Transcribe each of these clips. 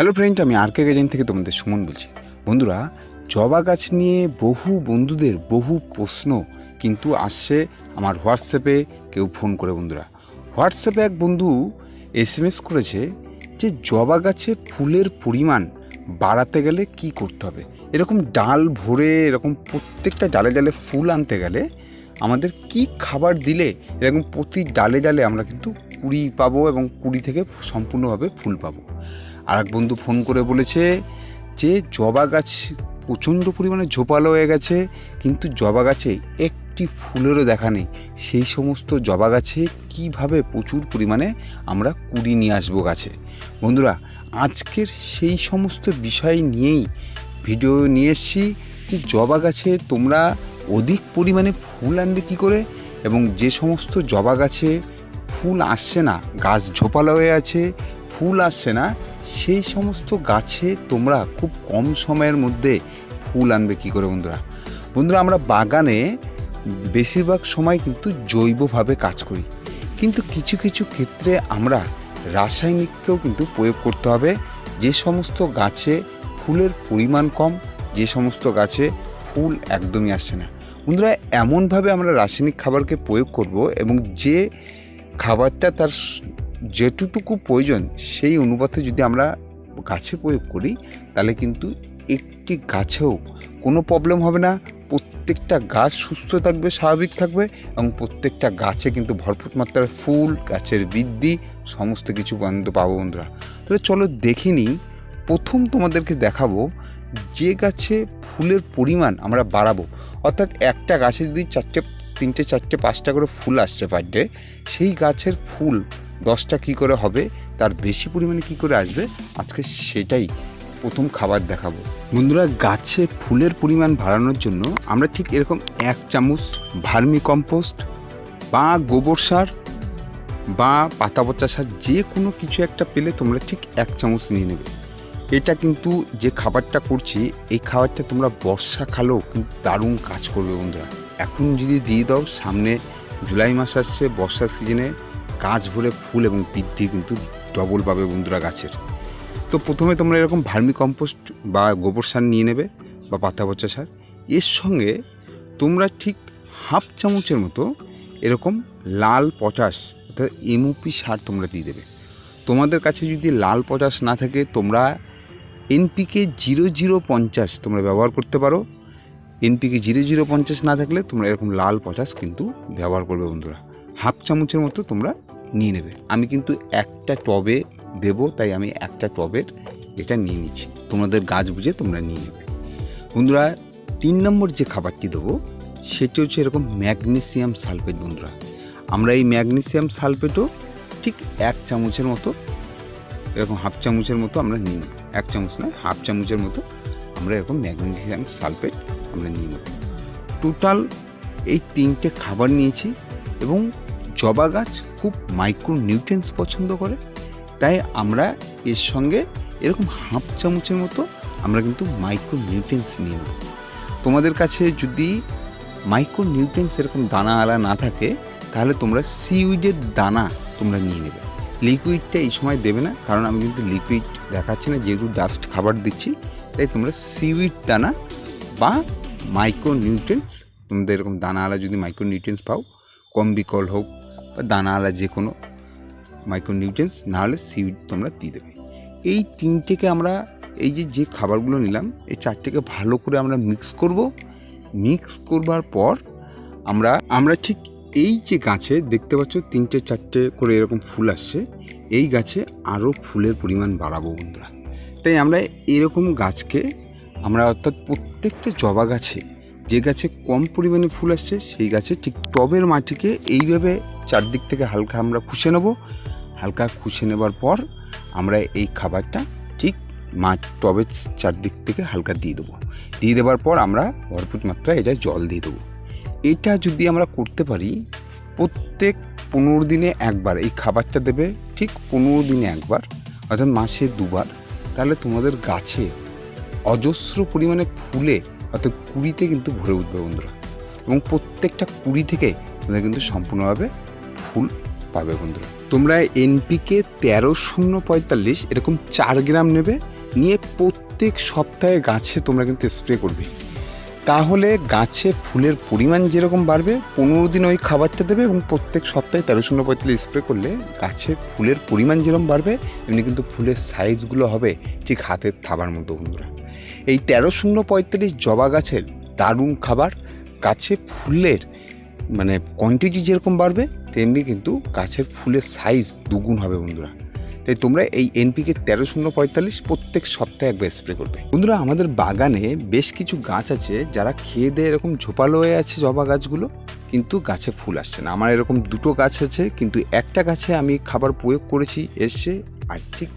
Hello friend আমি আর কে garden থেকে তোমাদের সুমন বলছি। বন্ধুরা, জবা গাছ নিয়ে বহু বন্ধুদের বহু প্রশ্ন কিন্তু আসছে আমার হোয়াটসঅ্যাপে কেউ ফোন করে বন্ধুরা। হোয়াটসঅ্যাপে এক বন্ধু এস করেছে যে জবা গাছে ফুলের পরিমাণ বাড়াতে গেলে কি করতে হবে? এরকম ডাল ভরে, এরকম প্রত্যেকটা ডালে ডালে ফুল আনতে গেলে আমাদের কি খাবার দিলে এরকম প্রতি ডালে ডালে আমরা কিন্তু কুড়ি পাবো এবং কুড়ি থেকে সম্পূর্ণভাবে ফুল পাবো? আর এক বন্ধু ফোন করে বলেছে যে জবা গাছ প্রচণ্ড পরিমাণে ঝোপালো হয়ে গেছে, কিন্তু জবা গাছে একটি ফুলেরও দেখা নেই। সেই সমস্ত জবা গাছে কীভাবে প্রচুর পরিমাণে আমরা কুড়ি নিয়ে আসব গাছে? বন্ধুরা, আজকের সেই সমস্ত বিষয় নিয়েই ভিডিও নিয়ে এসেছি যে জবা গাছে তোমরা অধিক পরিমাণে ফুল আনবে কী করে এবং যে সমস্ত জবা গাছে ফুল আসছে না, গাছ ঝোপালো হয়ে আছে, ফুল আসছে না সেই সমস্ত গাছে তোমরা খুব কম সময়ের মধ্যে ফুল আনবে কী করে বন্ধুরা? বন্ধুরা, আমরা বাগানে বেশিরভাগ সময় কিন্তু জৈবভাবে কাজ করি। কিন্তু কিছু কিছু ক্ষেত্রে আমরা রাসায়নিককেও কিন্তু প্রয়োগ করতে হবে। যে সমস্ত গাছে ফুলের পরিমাণ কম, যে সমস্ত গাছে ফুল একদমই আসছে না। বন্ধুরা, এমনভাবে আমরা রাসায়নিক খাবারকে প্রয়োগ করব এবং যে খাবারটা তার যেটুকু প্রয়োজন সেই অনুপাতে যদি আমরা গাছে প্রয়োগ করি, তাহলে কিন্তু একটি গাছেও কোনো প্রবলেম হবে না। প্রত্যেকটা গাছ সুস্থ থাকবে, স্বাভাবিক থাকবে এবং প্রত্যেকটা গাছে কিন্তু ভরপুর মাত্রার ফুল, গাছের বৃদ্ধি, সমস্ত কিছু বন্ধ পাবো বন্ধুরা। তাহলে চলো দেখে নিই প্রথম তোমাদেরকে দেখাবো যে গাছে ফুলের পরিমাণ আমরা বাড়াবো। অর্থাৎ একটা গাছে যদি চারটে, তিনটে, চারটে, পাঁচটা করে ফুল আসছে পার ডে সেই গাছের ফুল দশটা কি করে হবে, তার বেশি পরিমাণে কি করে আসবে, আজকে সেটাই প্রথম খাবার দেখাবো। বন্ধুরা, গাছে ফুলের পরিমাণ বাড়ানোর জন্য আমরা ঠিক এরকম এক চামচ ভার্মি কম্পোস্ট বা গোবর সার বা পাতা পচা সার যে কোনো কিছু একটা পেলে তোমরা ঠিক এক চামচ নিয়ে নেবে। এটা কিন্তু যে খাবারটা করছি, এই খাবারটা তোমরা বর্ষাকালেও কিন্তু দারুণ কাজ করবে বন্ধুরা। এখন যদি দিয়ে দাও, সামনে জুলাই মাস আসছে, বর্ষার সিজনে গাছ ভরে ফুল এবং বৃদ্ধি কিন্তু ডবল পাবে বন্ধুরা গাছের। তো প্রথমে তোমরা এরকম ভার্মি কম্পোস্ট বা গোবর সার নিয়ে নেবে বা পাতা পচা সার। এর সঙ্গে তোমরা ঠিক হাফ চামচের মতো এরকম লাল পটাশ অর্থাৎ এমওপি সার তোমরা দিয়ে দেবে। তোমাদের কাছে যদি লাল পটাশ না থাকে, তোমরা এনপিকে জিরো জিরো পঞ্চাশ তোমরা ব্যবহার করতে পারো। এনপিকে জিরো জিরো পঞ্চাশ না থাকলে তোমরা এরকম লাল পটাশ কিন্তু ব্যবহার করবে বন্ধুরা। হাফ চামচের মতো তোমরা নিয়ে নেবে। আমি কিন্তু একটা টবে দেব, তাই আমি একটা টবের এটা নিয়ে নিচ্ছি। তোমাদের গাছ বুঝে তোমরা নিয়ে নেবে। বন্ধুরা, তিন নম্বর যে খাবারটি দেবো, সেটি হচ্ছে এরকম ম্যাগনেসিয়াম সালফেট বন্ধুরা। আমরা এই ম্যাগনেসিয়াম সালফেটও ঠিক এক চামচের মতো, এরকম হাফ চামচের মতো আমরা নিয়ে নেব। এক চামচ নয়, হাফ চামচের মতো আমরা এরকম ম্যাগনেসিয়াম সালফেট আমরা নিয়ে নেব। টোটাল এই তিনটে খাবার নিয়েছি এবং জবা গাছ খুব মাইক্রো নিউট্রেন্স পছন্দ করে। তাই আমরা এর সঙ্গে এরকম হাফ চামচের মতো আমরা কিন্তু মাইক্রো নিউট্রেন্স নিয়ে নেব। তোমাদের কাছে যদি মাইক্রো নিউট্রেন্স এরকম দানা আলা না থাকে, তাহলে তোমরা সিউইডের দানা তোমরা নিয়ে নেবে। লিকুইডটা এই সময় দেবে না, কারণ আমি কিন্তু লিকুইড দেখাচ্ছি না, যেহেতু ডাস্ট খাবার দিচ্ছি, তাই তোমরা সিউইড দানা বা মাইক্রো নিউট্রেন্স তোমাদের এরকম দানাওয়ালা যদি মাইক্রো নিউট্রেন্স পাও কম বিকল হোক বা দানাওয়ালা যে কোনো মাইক্রো নিউট্রেন্স না হলে সিউইড তোমরা দিয়ে দেবে। এই তিনটেকে আমরা, এই যে যে খাবারগুলো নিলাম, এই চারটেকে ভালো করে আমরা মিক্স করব। মিক্স করবার পর আমরা আমরা ঠিক এই যে গাছে দেখতে পাচ্ছ, তিনটে চারটে করে এরকম ফুল আসছে, এই গাছে আরও ফুলের পরিমাণ বাড়াবো বন্ধুরা। তাই আমরা এরকম গাছকে, আমরা অর্থাৎ প্রত্যেকটা জবা গাছে যে গাছে কম পরিমাণে ফুল আসছে, সেই গাছে ঠিক টবের মাটিকে এইভাবে চারদিক থেকে হালকা আমরা খুশে নেব। হালকা খুশে নেবার পর আমরা এই খাবারটা ঠিক মাঠ টবের চারদিক থেকে হালকা দিয়ে দেবো। দিয়ে দেওয়ার পর আমরা ভরপুর মাত্রায় এটা জল দিয়ে দেবো। এটা যদি আমরা করতে পারি, প্রত্যেক পনেরো দিনে একবার এই খাবারটা দেবে, ঠিক পনেরো দিনে একবার, অর্থাৎ মাসে দুবার, তাহলে তোমাদের গাছে অজস্র পরিমাণে ফুলে অর্থাৎ কুড়িতে কিন্তু ভরে উঠবে বন্ধুরা। এবং প্রত্যেকটা কুড়ি থেকে তোমরা কিন্তু সম্পূর্ণভাবে ফুল পাবে বন্ধুরা। তোমরা এনপিকে তেরো শূন্য পঁয়তাল্লিশ এরকম চার গ্রাম নেবে, নিয়ে প্রত্যেক সপ্তাহে গাছে তোমরা কিন্তু স্প্রে করবে। তাহলে গাছে ফুলের পরিমাণ যেরকম বাড়বে, পনেরো দিন ওই খাবারটা দেবে এবং প্রত্যেক সপ্তাহে তেরো শূন্য পঁয়তাল্লিশ স্প্রে করলে গাছে ফুলের পরিমাণ যেরকম বাড়বে, এমনি কিন্তু ফুলের সাইজগুলো হবে ঠিক হাতের থাবার মতো বন্ধুরা। এই তেরো শূন্য পঁয়তাল্লিশ জবা গাছের দারুণ খাবার, গাছে ফুলের মানে কোয়ান্টিটি যেরকম বাড়বে, তেমনি কিন্তু গাছের ফুলের সাইজ দুগুণ হবে বন্ধুরা। তাই তোমরা এই এনপিকে তেরো শূন্য পঁয়তাল্লিশ প্রত্যেক সপ্তাহে একবার স্প্রে করবে। বন্ধুরা, আমাদের বাগানে বেশ কিছু গাছ আছে যারা খেয়ে দিয়ে এরকম ঝোপালো হয়ে আছে জবা গাছগুলো, কিন্তু গাছে ফুল আসছে না। আমার এরকম দুটো গাছ আছে, কিন্তু একটা গাছে আমি খাবার প্রয়োগ করেছি, এসছে আর ঠিক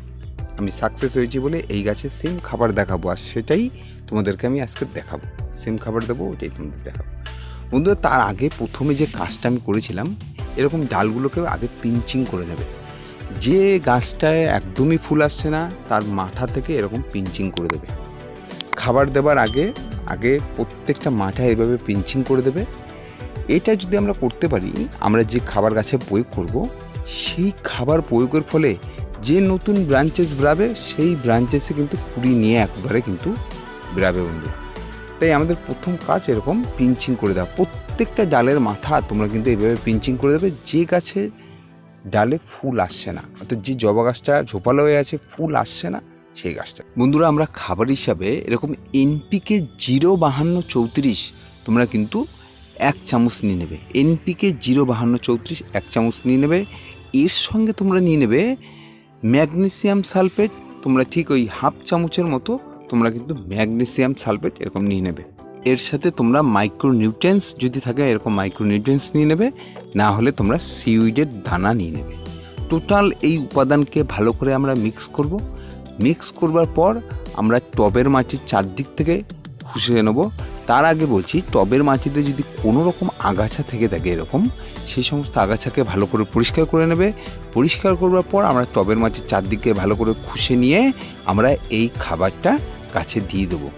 আমি সাকসেস হয়েছি বলে এই গাছে সেম খাবার দেখাবো আর সেটাই তোমাদেরকে আমি আজকে দেখাবো। সেম খাবার দেবো ওটাই তোমাদের দেখাবো। বন্ধুরা, তার আগে প্রথমে যে কাজটা আমি করেছিলাম, এরকম ডালগুলোকে আগে পিঞ্চিং করে নেবে। যে গাছটায় একদমই ফুল আসছে না, তার মাথা থেকে এরকম পিঞ্চিং করে দেবে। খাবার দেবার আগে আগে প্রত্যেকটা মাথা এভাবে পিঞ্চিং করে দেবে। এটা যদি আমরা করতে পারি, আমরা যে খাবার গাছে প্রয়োগ করব, সেই খাবার প্রয়োগের ফলে যে নতুন ব্রাঞ্চেস বেরাবে সেই ব্রাঞ্চেসে কিন্তু কুড়ি নিয়ে একবারে কিন্তু বেরাবে বন্ধুরা। তাই আমাদের প্রথম কাজ এরকম পিঞ্চিং করে দেওয়া। প্রত্যেকটা ডালের মাথা তোমরা কিন্তু এইভাবে পিঞ্চিং করে দেবে। যে গাছে ডালে ফুল আসছে না, অর্থাৎ যে জবা গাছটা ঝোপালো হয়ে আছে, ফুল আসছে না, সেই গাছটা। বন্ধুরা, আমরা খাবার হিসাবে এরকম এনপিকে জিরো বাহান্ন চৌত্রিশ তোমরা কিন্তু এক চামচ নিয়ে নেবে। এনপিকে জিরো বাহান্ন চৌত্রিশ এক চামচ নিয়ে নেবে। এর সঙ্গে তোমরা নিয়ে নেবে ম্যাগনেসিয়াম সালফেট, তোমরা ঠিক ওই হাফ চামচের মতো তোমরা কিন্তু ম্যাগনেসিয়াম সালফেট এরকম নিয়ে নেবে। এর সাথে তোমরা মাইক্রোনিউট্রেন্স যদি থাকে, এরকম মাইক্রোনিউট্রেন্স নিয়ে নেবে, না হলে তোমরা সিউইডের দানা নিয়ে নেবে। টোটাল এই উপাদানকে ভালো করে আমরা মিক্স করব। মিক্স করবার পর আমরা টবের মাটির চারদিক থেকে খুশে নেব। তার আগে বলছি, টবের মাটিতে যদি কোনো রকম আগাছা থেকে থাকে এরকম সেই সমস্ত আগাছাকে ভালো করে পরিষ্কার করে নেবে। পরিষ্কার করবার পর আমরা টবের মাটির চারদিকে ভালো করে খুশে নিয়ে আমরা এই খাবারটা গাছে দিয়ে দেবো।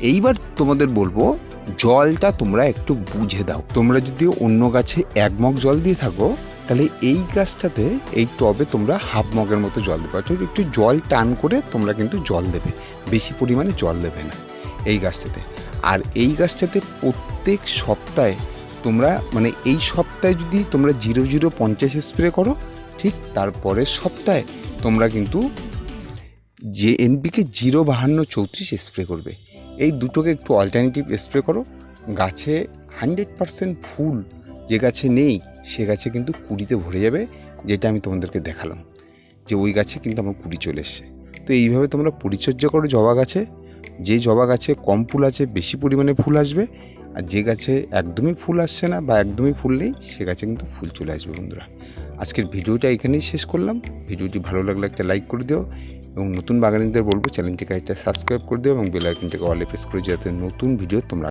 এইবার তোমাদের বলব, জলটা তোমরা একটু বুঝে দাও। তোমরা যদি অন্য গাছে এক মগ জল দিয়ে থাকো, তাহলে এই গাছটাতে, এই টবে তোমরা হাফ মগের মতো জল দেবে। অর্থাৎ একটু জল টান করে তোমরা কিন্তু জল দেবে। বেশি পরিমাণে জল দেবে না এই গাছটাতে। আর এই গাছটাতে প্রত্যেক সপ্তাহে তোমরা মানে এই সপ্তাহে যদি তোমরা জিরো জিরো পঞ্চাশ স্প্রে করো, ঠিক তারপরের সপ্তাহে তোমরা কিন্তু যে এনপিকে জিরো বাহান্ন চৌত্রিশ স্প্রে করবে। এই দুটোকে একটু অল্টারনেটিভ স্প্রে করো। গাছে হান্ড্রেড পারসেন্ট ফুল যে গাছে নেই, সে গাছে কিন্তু কুড়িতে ভরে যাবে, যেটা আমি তোমাদেরকে দেখালাম। যে ওই গাছে কিন্তু আমার কুড়ি চলে এসছে। তো এইভাবে তোমরা পরিচর্যা করো জবা গাছে। যে জবা গাছে কম ফুল আছে, বেশি পরিমাণে ফুল আসবে, আর যে গাছে একদমই ফুল আসছে না বা একদমই ফুল নেই, সে গাছে কিন্তু ফুল চলে আসবে বন্ধুরা। আজকের ভিডিওটা এখানেই শেষ করলাম। ভিডিওটি ভালো লাগলে একটা লাইক করে দিও এবং নতুন বাগানিদের বলব চ্যানেলটিকে একটা সাবস্ক্রাইব করে দিও এবং বেল আইকনটাকে অলে প্রেস করে যাতে নতুন ভিডিও তোমরা